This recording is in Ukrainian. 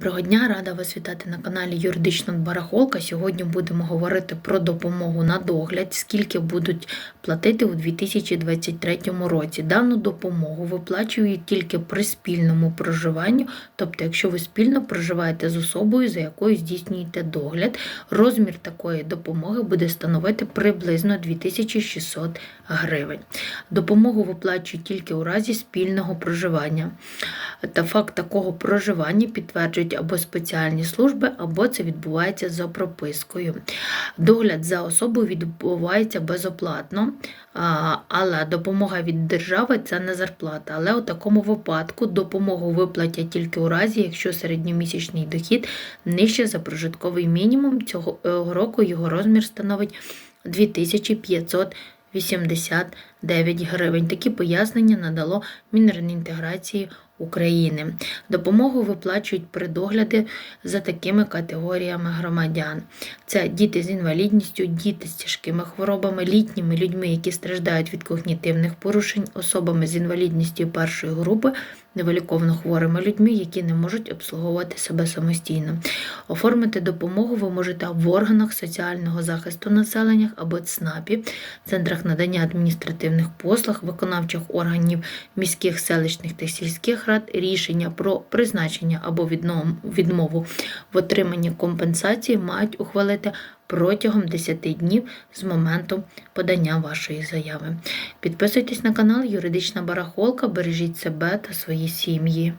Доброго дня, рада вас вітати на каналі Юридична Барахолка. Сьогодні будемо говорити про допомогу на догляд, скільки будуть платити у 2023 році. Дану допомогу виплачують тільки при спільному проживанні, тобто, якщо ви спільно проживаєте з особою, за якою здійснюєте догляд, розмір такої допомоги буде становити приблизно 2600 гривень. Допомогу виплачують тільки у разі спільного проживання. Та факт такого проживання підтверджують або спеціальні служби, або це відбувається за пропискою. Догляд за особою відбувається безоплатно, але допомога від держави це не зарплата. Але у такому випадку допомогу виплатять тільки у разі, якщо середньомісячний дохід нижче за прожитковий мінімум. Цього е, року його розмір становить 2500 89 гривень. Такі пояснення надало Мінренінтеграції України. Допомогу виплачують при догляді за такими категоріями громадян: це діти з інвалідністю, діти з тяжкими хворобами, літніми людьми, які страждають від когнітивних порушень, особами з інвалідністю першої групи, невиліковно хворими людьми, які не можуть обслуговувати себе самостійно. Оформити допомогу ви можете в органах соціального захисту населення або ЦНАПі, центрах надання адміністративних послуг, виконавчих органів міських, селищних та сільських рад рішення про призначення або відмову в отриманні компенсації мають ухвалити протягом 10 днів з моменту подання вашої заяви. Підписуйтесь на канал Юридична Барахолка, бережіть себе та свої сім'ї.